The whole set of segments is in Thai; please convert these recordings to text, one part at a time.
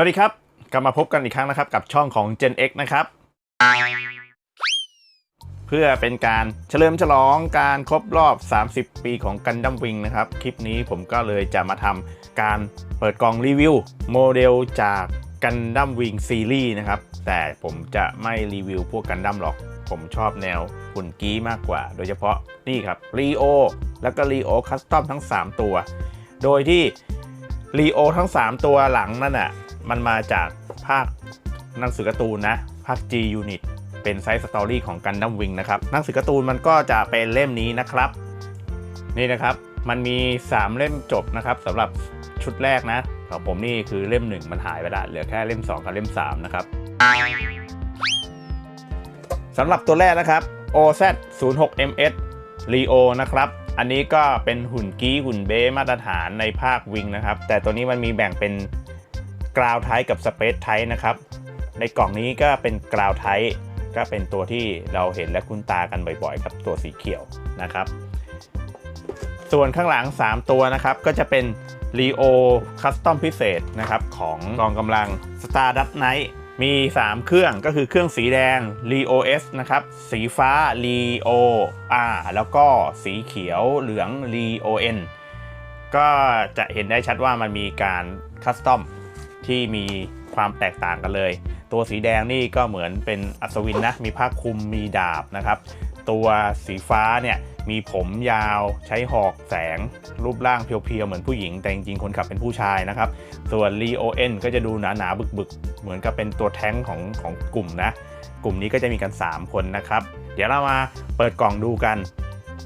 วัสดีครับ กลับมาพบกันอีกครั้งนะครับ กับช่องของ Gen X นะครับ เพื่อเป็นการเฉลิมฉลองการครบรอบ 30 ปีของกันดั้มวิงนะครับ คลิปนี้ผมก็เลยจะมาทำการเปิดกล่องรีวิว โมเดลจากกันดั้มวิงซีรีส์นะครับ แต่ผมจะไม่รีวิวพวกกันดั้มหรอก ผมชอบแนวหุ่นกี้มากกว่า โดยเฉพาะนี่ครับรีโอแล้วก็รีโอคัสตอมทั้ง 3 ตัว โดยที่รีโอทั้ง 3 ตัวหลังนั่นน่ะ มันมาจากภาคหนังสือการ์ตูนนะ ภาค G Unit เป็นไซส์สตอรี่ของกันดั้มวิงนะครับหนังสือการ์ตูนมันก็จะเป็นเล่มนี้นะครับ นี่นะครับมันมี 3 เล่มจบนะครับสำหรับชุดแรกนะของผมนี่คือเล่ม 1 มันหายไปละเหลือแค่เล่ม 2 กับเล่ม 3 นะครับสำหรับตัวแรกนะครับ OZ 0 6 MS Leo นะครับอันนี้ก็เป็นหุ่นกี้หุ่นเบ้มาตรฐานในภาควิงนะครับ แต่ตัวนี้มันมีแบ่งเป็น กราวไทกับสเปซไทนะครับ ในกล่องนี้ก็เป็นกราวไทก็เป็นตัวที่เราเห็นและคุ้นตากันบ่อยๆ กับตัวสีเขียวนะครับ ส่วนข้างหลัง 3 ตัวนะครับ ก็จะเป็น Leo Custom พิเศษนะครับ ของกองกำลัง Star Dust Knight มี 3 เครื่องก็คือเครื่องสีแดง Leo S นะครับ สีฟ้า Leo R แล้วก็สีเขียวเหลือง Leo N ก็จะเห็นได้ชัดว่ามันมีการคัสตอม ที่มีความแตกต่างกันเลย ตัวสีแดงนี่ก็เหมือนเป็นอัศวินนะ มีผ้าคลุมมีดาบนะครับ ตัวสีฟ้าเนี่ยมีผมยาวใช้หอกแสง รูปร่างเพียวๆ เหมือนผู้หญิง แต่จริงๆ คนขับเป็นผู้ชายนะครับ ส่วน Leo N ก็จะดูหนาๆ บึกๆ เหมือนกับเป็นตัวแท้งของของกลุ่มนะ กลุ่มนี้ก็จะมีกัน 3 คนนะครับ เดี๋ยวเรามาเปิดกล่องดูกัน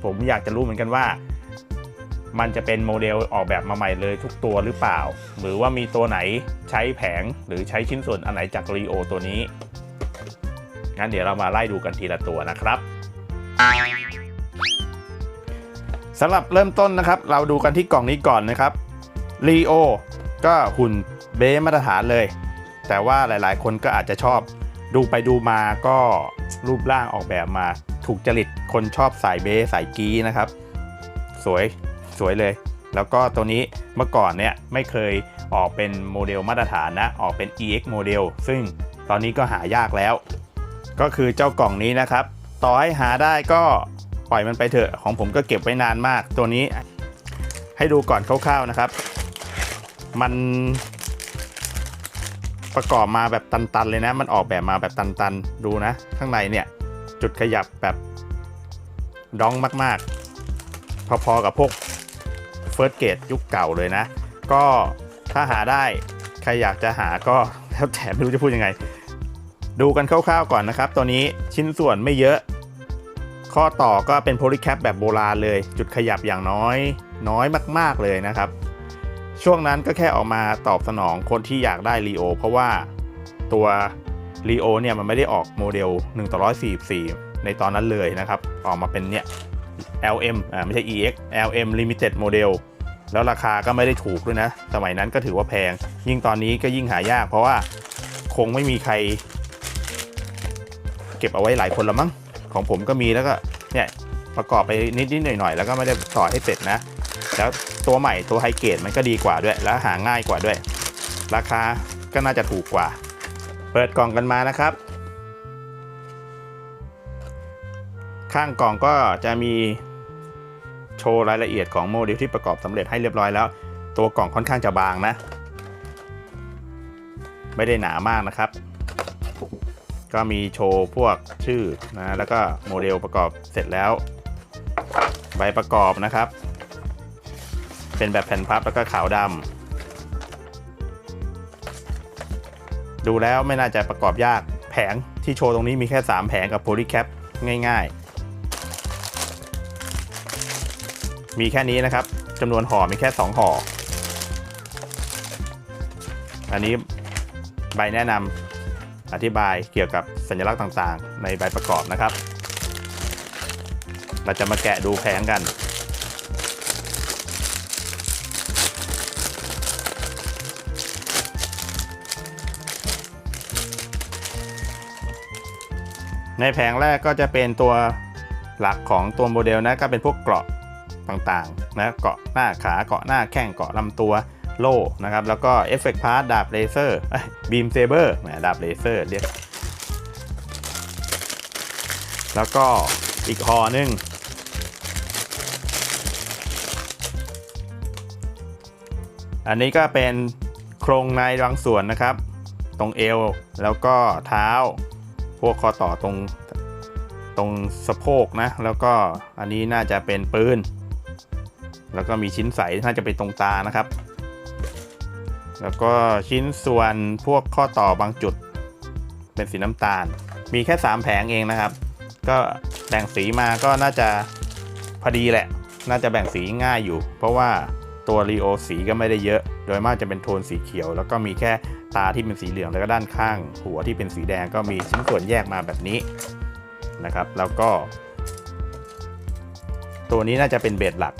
ผมอยากจะรู้เหมือนกันว่า มันจะเป็นโมเดลออกแบบมาใหม่เลยทุกตัวหรือเปล่า หรือว่ามีตัวไหนใช้แผงหรือใช้ชิ้นส่วนอันไหนจากรีโอตัวนี้ งั้นเดี๋ยวเรามาไล่ดูกันทีละตัวนะครับสำหรับเริ่มต้นนะครับ เราดูกันที่กล่องนี้ก่อนนะครับรีโอก็หุ่นเบสมาตรฐานเลย แต่ว่าหลายๆ คนก็อาจจะชอบ ดูไปดูมาก็รูปร่างออกแบบมาถูกจริตคนชอบสายเบสสายกีนะครับ สวย สวยเลย แล้วก็ตัวนี้เมื่อก่อนเนี่ยไม่เคยออกเป็นโมเดลมาตรฐานนะ ออกเป็น EX โมเดลซึ่งตอนนี้ก็หายากแล้ว ก็คือเจ้ากล่องนี้นะครับ ต่อให้หาได้ก็ปล่อยมันไปเถอะ ของผมก็เก็บไว้นานมาก ตัวนี้ให้ดูก่อนคร่าวๆนะครับ มันประกอบมาแบบตันๆเลยนะ มันออกแบบมาแบบตันๆ ดูนะ ข้างในเนี่ย จุดขยับแบบดองมากๆ พอๆกับพวก เฟิร์สเกตยุคเก่าเลยนะ ก็ถ้าหาได้ใครอยากจะหาก็แล้วแต่ไม่รู้จะพูดยังไง ดูกันคร่าวๆก่อนนะครับ ตัวนี้ชิ้นส่วนไม่เยอะ ข้อต่อก็เป็นโพลีแคปแบบโบราณเลย จุดขยับอย่างน้อยน้อยมากๆเลยนะครับ ช่วงนั้นก็แค่ออกมาตอบสนองคนที่อยากได้รีโอเพราะว่าตัวรีโอเนี่ยมันไม่ได้ออกโมเดล1ต่อ144 ในตอนนั้นเลยนะครับ ออกมาเป็นเนี่ย LM อ่าไม่ใช่ EX LM Limited Model แล้วราคาก็ไม่ได้ถูกด้วยนะ สมัยนั้นก็ถือว่าแพง ยิ่งตอนนี้ก็ยิ่งหายาก เพราะว่าคงไม่มีใคร เก็บเอาไว้หลายคนละมั้ง ของผมก็มีแล้วก็เนี่ยประกอบไปนิดๆหน่อยๆ แล้วก็ไม่ได้ต่อให้เสร็จนะ แล้วตัวใหม่ตัวไฮเกรดมันก็ดีกว่าด้วย แล้วหาง่ายกว่าด้วย ราคาก็น่าจะถูกกว่า เปิดกล่องกันมานะครับ ข้างกล่องก็จะมี โชว์รายละเอียดของโมเดลที่ประกอบสำเร็จให้เรียบร้อยแล้ว ตัวกล่องค่อนข้างจะบางนะ ไม่ได้หนามากนะครับ ก็มีโชว์พวกชื่อนะแล้วก็โมเดลประกอบเสร็จแล้ว ใบประกอบนะครับ เป็นแบบแผ่นพับแล้วก็ขาวดำดูแล้วไม่น่าจะประกอบยากแผงที่โชว์ตรงนี้มีแค่ 3 แผงกับโพลีแคปง่ายๆ มีแค่นี้นะครับจำนวนห่อมีแค่ 2ห่อ อันนี้ใบแนะนำอธิบายเกี่ยวกับสัญลักษณ์ต่างๆ ในใบประกอบนะครับ เราจะมาแกะดูแผงกัน ในแผงแรกก็จะเป็นตัวหลักของตัวโมเดลนะก็เป็นพวกเกราะ ต่างๆนะเกาะหน้าขาเกาะหน้าแข้งเกาะลำตัวโล่นะครับแล้วก็เอฟเฟกต์พาร์ดาบเลเซอร์บีมเซเบอร์แหมดาบเลเซอร์เรียกแล้วก็อีกห่อหนึ่งอันนี้ก็เป็นโครงในบางส่วนนะครับ ตรงเอวแล้วก็เท้า พวกคอต่อตรงตรงสะโพกนะ แล้วก็อันนี้น่าจะเป็นปืน แล้วก็มีชิ้นใสน่าจะเป็นตรงตานะครับ แล้วก็ชิ้นส่วนพวกข้อต่อบางจุด เป็นสีน้ำตาล มีแค่ 3 แผงเองนะครับ ก็แบ่งสีมาก็น่าจะพอดีแหละ น่าจะแบ่งสีง่ายอยู่ เพราะว่าตัวรีโอสีก็ไม่ได้เยอะ โดยมากจะเป็นโทนสีเขียว แล้วก็มีแค่ตาที่เป็นสีเหลืองแล้วก็ด้านข้าง หัวที่เป็นสีแดงก็มีชิ้นส่วนแยกมาแบบนี้นะครับ แล้วก็ ตัวนี้น่าจะเป็นเบสหลัก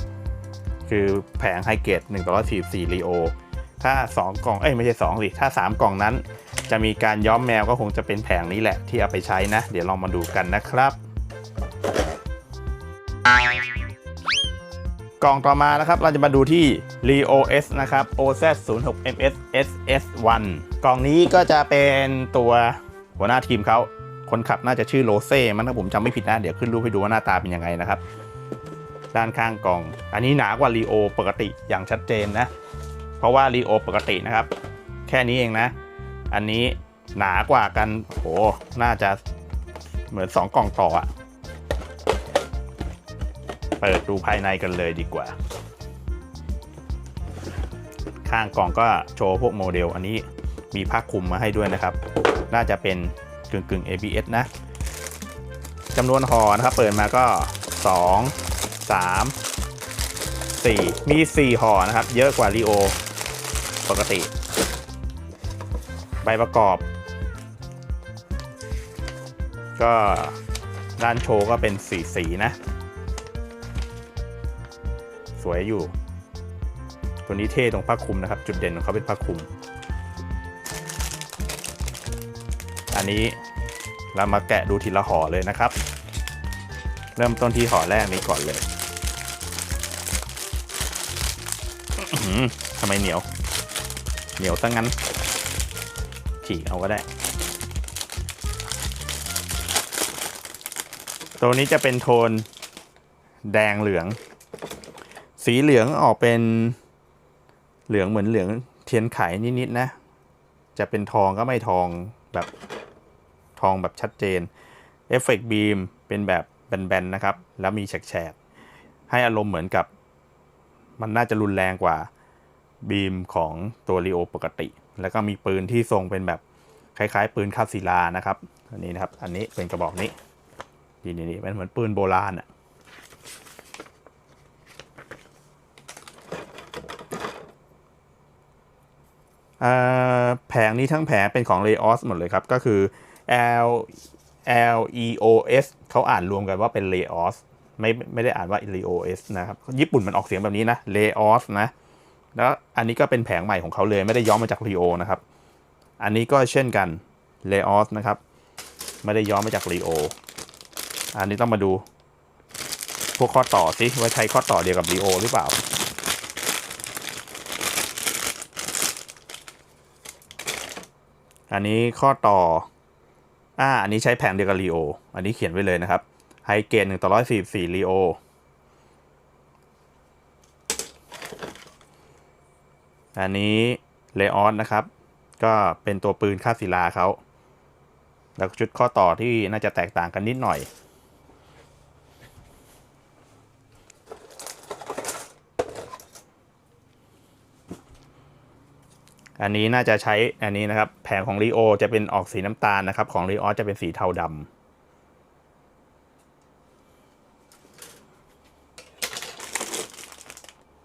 คือแผงไฮเกต1ต่อ44รีโอถ้า 2 กล่อง เอ้ยไม่ใช่ 2 สิ ถ้า 3 กล่องนั้น จะมีการย้อมแมวก็คงจะเป็นแผงนี้แหละที่เอาไปใช้นะ เดี๋ยวลองมาดูกันนะครับ กล่องต่อมานะครับ เราจะมาดูที่ Leo S นะครับ OZ 0 6 MS SS1 กล่องนี้ก็จะเป็นตัวหัวหน้าทีมเขาคนขับน่าจะชื่อโรเซ่ มันถ้าผมจำไม่ผิดนะ เดี๋ยวขึ้นรูปให้ดูว่าหน้าตาเป็นยังไงนะครับ ด้านข้างกล่อง อันนี้หนากว่า Leo ปกติอย่างชัดเจนนะ เพราะว่า Leo ปกตินะครับ แค่นี้เองนะ อันนี้หนากว่ากันโหน่าจะเหมือน 2 กล่องต่ออะเปิดดูภายในกันเลยดีกว่า ข้างกล่องก็โชว์พวกโมเดล อันนี้มีผ้าคลุมมาให้ด้วยนะครับ น่าจะเป็นกึ่งกึ่งๆ ABS นะจำนวนห่อนะครับ เปิดมาก็ 2 3 4 มี 4 ห่อนะครับ เยอะกว่ารีโอปกติ ใบประกอบ ก็ด้านโชว์ก็เป็นสีสีนะ สวยอยู่ ตัวนี้เท่ตรงผ้าคลุมนะครับ จุดเด่นของเขาเป็นผ้าคลุม อันนี้เรามาแกะดูทีละห่อเลยนะครับ เริ่มต้นที่ห่อแรกนี้ก่อนเลยทำไมเหนียว เหนียวซะงั้น ฉีกเอาก็ได้ ตัวนี้จะเป็นโทนแดงเหลือง สีเหลืองออกเป็นเหลืองเหมือนเหลืองเทียนไขนิดๆนะ จะเป็นทองก็ไม่ทองแบบทองแบบชัดเจนเอฟเฟกต์บีมเป็นแบบ แบนๆนะครับ แล้วมีแฉกๆให้อารมณ์เหมือนกับ มันน่าจะรุนแรงกว่าบีมของตัวรีโอปกติ แล้วก็มีปืนที่ทรงเป็นแบบคล้ายๆ ปืนคาบศิลานะครับ อันนี้นะครับ อันนี้เป็นกระบอกนี้นี่นี่นี่มันเหมือนปืนโบราณอะอ่าแผงนี้ทั้งแผงเป็นของ l e o s หมดเลยครับ ก็คือ L L E O S เขาอ่านรวมกันว่าเป็น l e o s ไม่ไม่ได้อ่านว่า l e o s นะครับ ญี่ปุ่นมันออกเสียงแบบนี้นะ l e o s นะ แล้วอันนี้ก็เป็นแผงใหม่ของเขาเลยไม่ได้ย้อมมาจาก Rio นะครับ อันนี้ก็เช่นกัน l e o s นะครับ ไม่ได้ย้อมมาจาก Rio อันนี้ต้องมาดู พวกข้อต่อสิว่าใช้ข้อต่อเดียวกับ Rio หรือเปล่าอันนี้ข้อต่อ อ่าอันนี้ใช้แผงเดียวกับรีโอันนี้เขียนไว้เลยนะครับไฮเกนหนึ่งต่อร้อยสี่สี่รีโออันนี้เลออนนะครับ ก็เป็นตัวปืนคาศิลาเขา แล้วชุดข้อต่อที่น่าจะแตกต่างกันนิดหน่อย อันนี้น่าจะใช้อันนี้นะครับ แผงของ r ีโอจะเป็นออกสีน้ำตาลนะครับ ของ r ีออสจะเป็นสีเทาดำ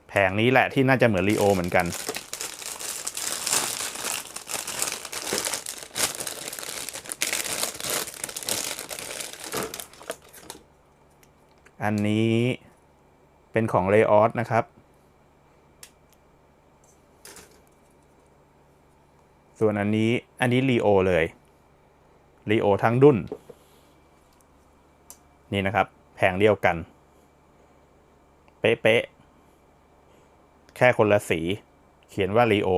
แผงนี้แหละที่น่าจะเหมือน r ีโอเหมือนกัน อันนี้เป็นของ l ลออสนะครับ ส่วนอันนี้อันนี้รีโอเลยรีโอทั้งดุนนี่นะครับ แผงเดียวกัน เป๊ะๆแค่คนละสี เขียนว่ารีโอ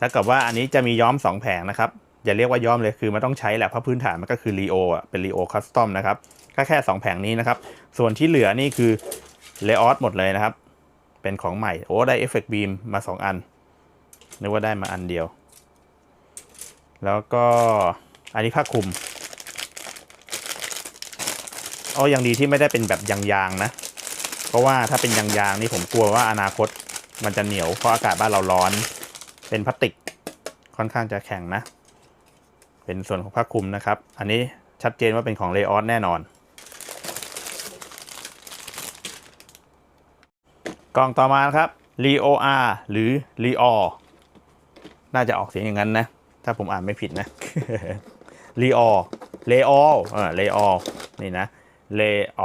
ถ้าเกิดว่าอันนี้จะมีย้อม 2 แผงนะครับ อย่าเรียกว่าย้อมเลยคือมันต้องใช้แหละเพราะพื้นฐานมันก็คือรีโออะเป็นรีโอคัสตอมนะครับก็แค่ 2 แผงนี้นะครับ ส่วนที่เหลือนี่คือเลออสหมดเลยนะครับ เป็นของใหม่โอ้ได้เอฟเฟกต์บีมมา 2 อัน นึกว่าได้มาอันเดียว แล้วก็อันนี้ผ้าคลุมอ๋อยังดีที่ไม่ได้เป็นแบบยางๆนะ เพราะว่าถ้าเป็นยางๆนี่ผมกลัวว่าอนาคตมันจะเหนียวเพราะอากาศบ้านเราร้อน เป็นพลาสติกค่อนข้างจะแข็งนะ เป็นส่วนของผ้าคลุมนะครับ อันนี้ชัดเจนว่าเป็นของเลออสแน่นอน กล่องต่อมาครับ Leo R หรือ Leo น่าจะออกเสียงอย่างนั้นนะ ถ้าผมอ่านไม่ผิดนะ Leo Leo เออ Leo นี่นะ Leo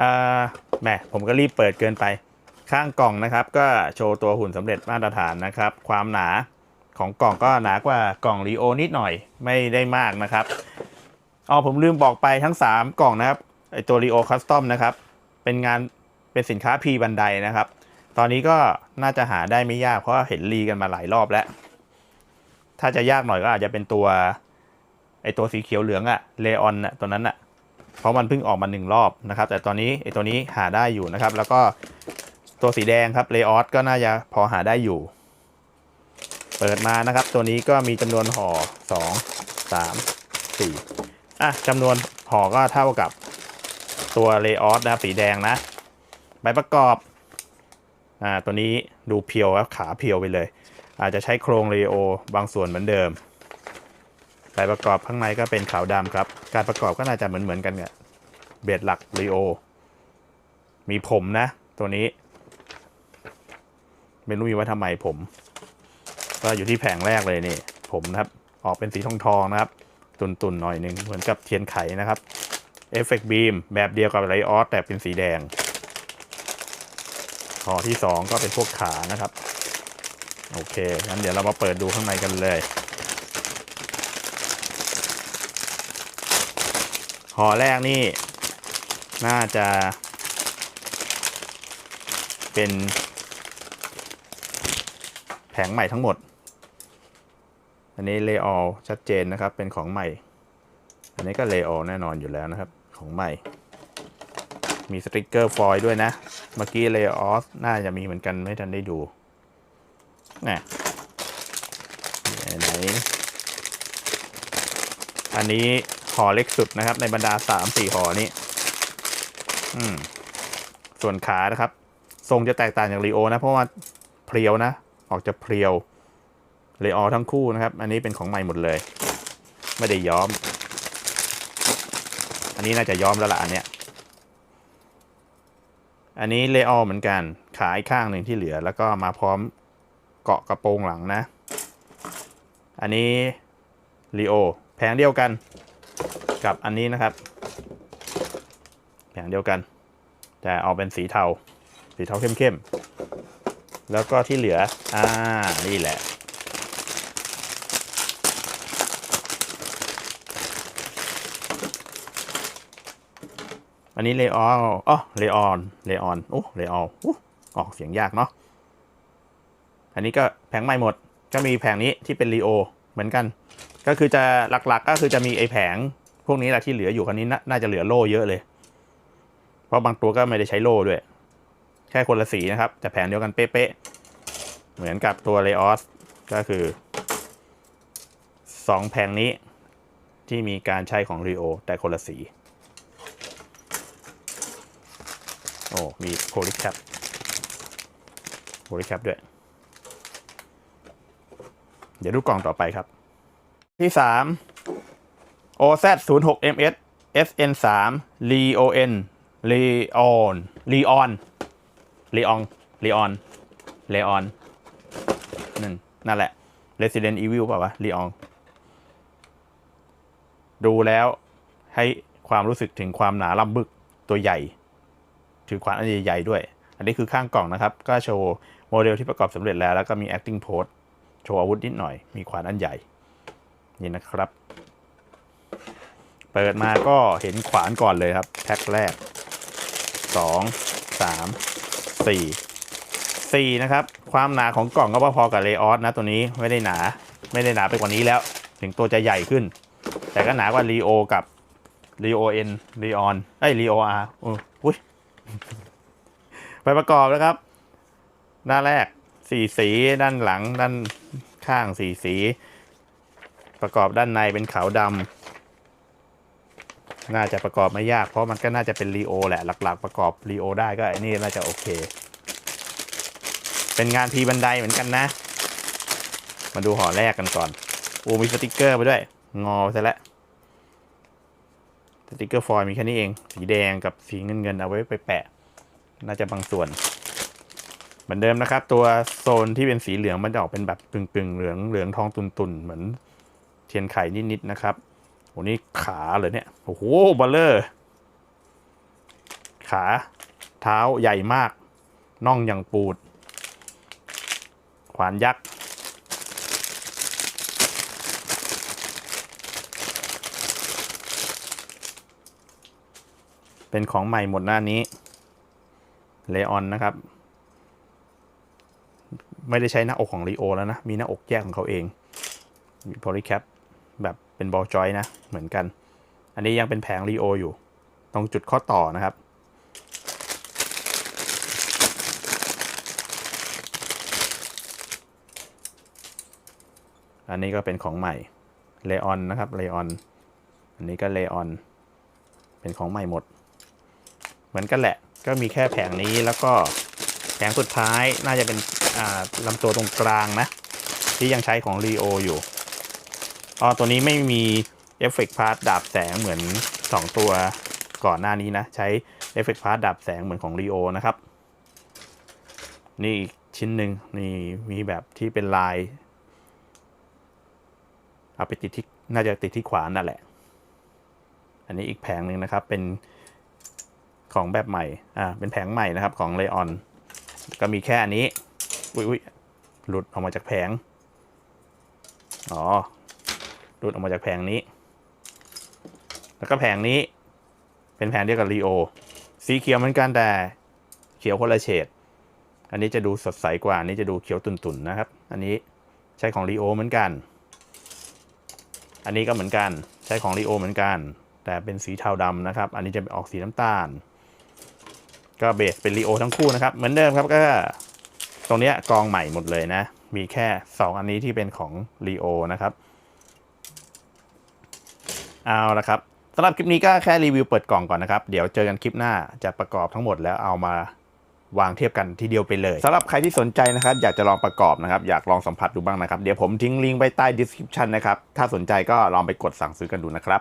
อ่าแหมผมก็รีบเปิดเกินไป ข้างกล่องนะครับ ก็โชว์ตัวหุ่นสำเร็จมาตรฐานนะครับ ความหนาของกล่องก็หนากว่ากล่อง Leo นิดหน่อยไม่ได้มากนะครับอ๋อผมลืมบอกไปทั้ง 3 กล่องนะครับไอตัว Leo Custom นะครับ เป็นงานเป็นสินค้า P บันไดนะครับ ตอนนี้ก็น่าจะหาได้ไม่ยากเพราะเห็นรีกันมาหลายรอบแล้ว ถ้าจะยากหน่อยก็อาจจะเป็นตัวไอตัวสีเขียวเหลืองอะเลออนอะตัวนั้นอะเพราะมันเพิ่งออกมาหนึ่งรอบนะครับ แต่ตอนนี้ไอตัวนี้หาได้อยู่นะครับ แล้วก็ตัวสีแดงครับเลออสก็น่าจะพอหาได้อยู่ เปิดมานะครับ ตัวนี้ก็มีจำนวนห่อสองสามสี่อะจำนวนห่อก็เท่ากับตัวเลออสนะครับสีแดงนะใบประกอบ อ่าตัวนี้ดูเพียวครับขาเพียวไปเลย อาจจะใช้โครงเรโอบางส่วนเหมือนเดิมใบประกอบข้างในก็เป็นขาวดำครับ การประกอบก็น่าจะเหมือนเหมือนๆกันเนี่ยเบสหลักเรโอ มีผมนะ ตัวนี้ไม่รู้มีไว้ทำไมผม ก็อยู่ที่แผงแรกเลยนี่ ผมนะครับ ออกเป็นสีทองทองนะครับ ตุนๆหน่อยหนึ่งเหมือนกับเทียนไขนะครับเอฟเฟกต์บีมแบบเดียวกับไรออสแต่เป็นสีแดง ห่อที่สองก็เป็นพวกขานะครับ โอเคงั้นเดี๋ยวเรามาเปิดดูข้างในกันเลยห่อแรกนี่ น่าจะ เป็น แผงใหม่ทั้งหมด อันนี้เลออชัดเจนนะครับ เป็นของใหม่ อันนี้ก็เลออแน่นอนอยู่แล้วนะครับ ของใหม่ มีสติกเกอร์ฟอยล์ด้วยนะ เมื่อกี้เลออสน่าจะมีเหมือนกันไม่ทันได้ดูน่ะไหนอันนี้ห่อเล็กสุดนะครับ ในบรรดาสามสี่ห่อนี้ อืม ส่วนขานะครับ ทรงจะแตกต่างจากรีโอนะ เพราะว่าเพรียวนะ ออกจะเพรียวเลออทั้งคู่นะครับ อันนี้เป็นของใหม่หมดเลย ไม่ได้ย้อม อันนี้น่าจะย้อมแล้วล่ะอันเนี้ย อันนี้เลอเหมือนกัน ขาอีกข้างหนึ่งที่เหลือ แล้วก็มาพร้อมเกาะกระโปรงหลังนะ อันนี้ลีโอแผงเดียวกัน กับอันนี้นะครับ แผงเดียวกัน แต่เอาเป็นสีเทา สีเทาเข้มๆ แล้วก็ที่เหลือ อ่า นี่แหละ นนี้เลอออ๋อเลออนเลออนโอ้เลออนโอ้ออกเสียงยากเนาะ อันนี้ก็แผงใหม่หมด ก็มีแผงนี้ที่เป็นรีโอเหมือนกัน ก็คือจะหลักๆ ก็คือจะมีไอแผงพวกนี้แหละที่เหลืออยู่คันนี้น่าน่าจะเหลือโล่เยอะเลย เพราะบางตัวก็ไม่ได้ใช้โล่ด้วย แค่คนละสีนะครับ แต่แผงเดียวกันเป๊ะๆ เหมือนกับตัวเลออสก็คือสองแผงนี้ที่มีการใช้ของรีโอแต่คนละสี โอ้ มีโพลิแคปโพลิแคปด้วย เดี๋ยวดูกล่องต่อไปครับ ที่สาม OZ 0 6 MS SN 3 Leon Leon Leon Leon Leon Leon นั่นนั่นแหละ Resident Evil เปล่าวะ Leon ดูแล้วให้ความรู้สึกถึงความหนาลำบึกตัวใหญ่ ถือขวานอันใหญ่ๆด้วย อันนี้คือข้างกล่องนะครับ ก็โชว์โมเดลที่ประกอบสำเร็จแล้ว แล้วก็มี acting pose โชว์อาวุธนิดหน่อย มีขวานอันใหญ่ นี่นะครับ เปิดมาก็เห็นขวานก่อนเลยครับ แพ็คแรก 2 3 4 4 นะครับ ความหนาของกล่องก็พอๆกับเลออสนะตัวนี้ไม่ได้หนาไม่ได้หนาไปกว่านี้แล้ว ถึงตัวจะใหญ่ขึ้น แต่ก็หนากว่าลีโอกับลีโอเอ็นลีออนไอ้ลีโออาร์อุ้ย ไปประกอบนะครับ หน้าแรกสีสีด้านหลัง ด้านข้างสีสี ประกอบด้านในเป็นขาวดำน่าจะประกอบไม่ยาก เพราะมันก็น่าจะเป็นรีโอแหละ หลัก ๆ ประกอบรีโอได้ก็ไอ้นี่น่าจะโอเค เป็นงานทีบันไดเหมือนกันนะ มาดูห่อแรกกันก่อนโอ้มีสติกเกอร์ไปด้วย งอไปซะแล้ว สติกเกอร์ฟอยล์มีแค่นี้เอง สีแดงกับสีเงินเงินๆเอาไว้ไปแปะ น่าจะบางส่วน เหมือนเดิมนะครับ ตัวโซนที่เป็นสีเหลืองมันจะออกเป็นแบบปึงๆเหลืองเหลืองทองตุนๆเหมือนเทียนไข่นิดๆนะครับโอ้นี่ขาเลยเนี่ยโอ้โหบัลเลอร์ขาเท้าใหญ่มากน่องอย่างปูด ขวานยักษ์ เป็นของใหม่หมดหน้านี้เลออนนะครับ ไม่ได้ใช้หน้าอกของลีโอแล้วนะ มีหน้าอกแยกของเขาเองมีโพลีแคปแบบเป็นบอลจอยนะ เหมือนกัน อันนี้ยังเป็นแผงลีโออยู่ ตรงจุดข้อต่อนะครับ อันนี้ก็เป็นของใหม่เลออนนะครับเลออน อันนี้ก็เลออน เป็นของใหม่หมด เหมือนกันแหละ ก็มีแค่แผงนี้แล้วก็แผงสุดท้ายน่าจะเป็นลำตัวตรงกลางนะ ที่ยังใช้ของ Leo อยู่อ๋อตัวนี้ไม่มีเอฟเฟกต์พาร์ดาบแสงเหมือน 2 ตัวก่อนหน้านี้นะ ใช้เอฟเฟกต์พาร์ดดาบแสงเหมือนของ Leo นะครับ นี่อีกชิ้นหนึ่งนี่มีแบบที่เป็นลายเอาไปติดที่น่าจะติดที่ขวานนั่นแหละ อันนี้อีกแผงหนึ่งนะครับเป็น ของแบบใหม่ อ่า เป็นแผงใหม่นะครับของเลออน ก็มีแค่อันนี้อุ้ยอุ้ยหลุดออกมาจากแผง อ๋อ หลุดออกมาจากแผงนี้ แล้วก็แผงนี้ เป็นแผงเดียวกับรีโอ สีเขียวเหมือนกันแต่เขียวคนละเฉด อันนี้จะดูสดใสกว่า อันนี้จะดูเขียวตุ่นๆนะครับ อันนี้ใช้ของรีโอเหมือนกัน อันนี้ก็เหมือนกัน ใช้ของรีโอเหมือนกัน แต่เป็นสีเทาดำนะครับ อันนี้จะออกสีน้ำตาล ก็เบสเป็นรีโอทั้งคู่นะครับ เหมือนเดิมครับก็ตรงเนี้ยกองใหม่หมดเลยนะ มีแค่ 2 อันนี้ที่เป็นของรีโอนะครับเอาละครับสำหรับคลิปนี้ก็แค่รีวิวเปิดกล่องก่อนนะครับ เดี๋ยวเจอกันคลิปหน้าจะประกอบทั้งหมดแล้วเอามาวางเทียบกันทีเดียวไปเลยสำหรับใครที่สนใจนะครับ อยากจะลองประกอบนะครับ อยากลองสัมผัสดูบ้างนะครับ เดี๋ยวผมทิ้งลิงก์ไว้ใต้ description นะครับ ถ้าสนใจก็ลองไปกดสั่งซื้อกันดูนะครับ